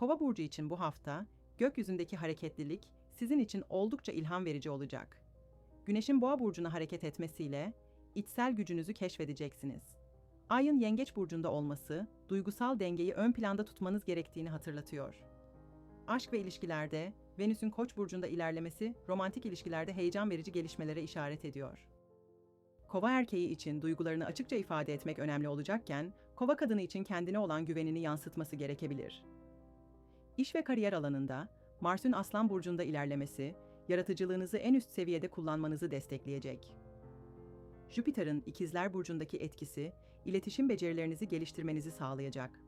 Kova burcu için bu hafta gökyüzündeki hareketlilik sizin için oldukça ilham verici olacak. Güneşin Boğa burcuna hareket etmesiyle içsel gücünüzü keşfedeceksiniz. Ayın Yengeç burcunda olması duygusal dengeyi ön planda tutmanız gerektiğini hatırlatıyor. Aşk ve ilişkilerde Venüs'ün Koç burcunda ilerlemesi romantik ilişkilerde heyecan verici gelişmelere işaret ediyor. Kova erkeği için duygularını açıkça ifade etmek önemli olacakken, kova kadını için kendine olan güvenini yansıtması gerekebilir. İş ve kariyer alanında Mars'ın Aslan burcunda ilerlemesi, yaratıcılığınızı en üst seviyede kullanmanızı destekleyecek. Jüpiter'in İkizler burcundaki etkisi, iletişim becerilerinizi geliştirmenizi sağlayacak.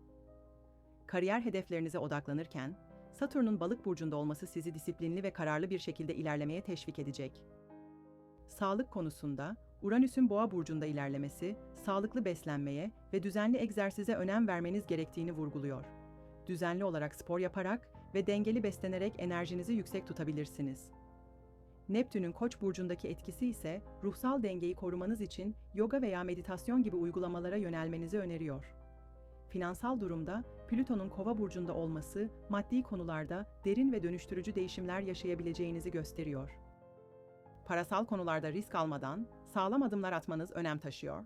Kariyer hedeflerinize odaklanırken, Satürn'ün Balık burcunda olması sizi disiplinli ve kararlı bir şekilde ilerlemeye teşvik edecek. Sağlık konusunda Uranüs'ün Boğa burcunda ilerlemesi, sağlıklı beslenmeye ve düzenli egzersize önem vermeniz gerektiğini vurguluyor. Düzenli olarak spor yaparak ve dengeli beslenerek enerjinizi yüksek tutabilirsiniz. Neptün'ün Koç burcundaki etkisi ise ruhsal dengeyi korumanız için yoga veya meditasyon gibi uygulamalara yönelmenizi öneriyor. Finansal durumda Plüton'un Kova burcunda olması maddi konularda derin ve dönüştürücü değişimler yaşayabileceğinizi gösteriyor. Parasal konularda risk almadan sağlam adımlar atmanız önem taşıyor.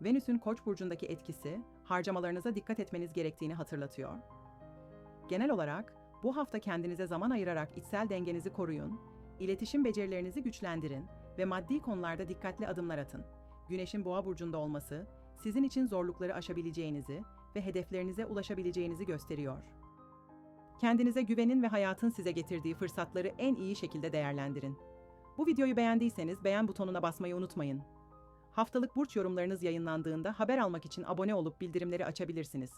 Venüs'ün Koç burcundaki etkisi harcamalarınıza dikkat etmeniz gerektiğini hatırlatıyor. Genel olarak bu hafta kendinize zaman ayırarak içsel dengenizi koruyun, iletişim becerilerinizi güçlendirin ve maddi konularda dikkatli adımlar atın. Güneşin Boğa burcunda olması sizin için zorlukları aşabileceğinizi ve hedeflerinize ulaşabileceğinizi gösteriyor. Kendinize güvenin ve hayatın size getirdiği fırsatları en iyi şekilde değerlendirin. Bu videoyu beğendiyseniz beğen butonuna basmayı unutmayın. Haftalık burç yorumlarınız yayınlandığında haber almak için abone olup bildirimleri açabilirsiniz.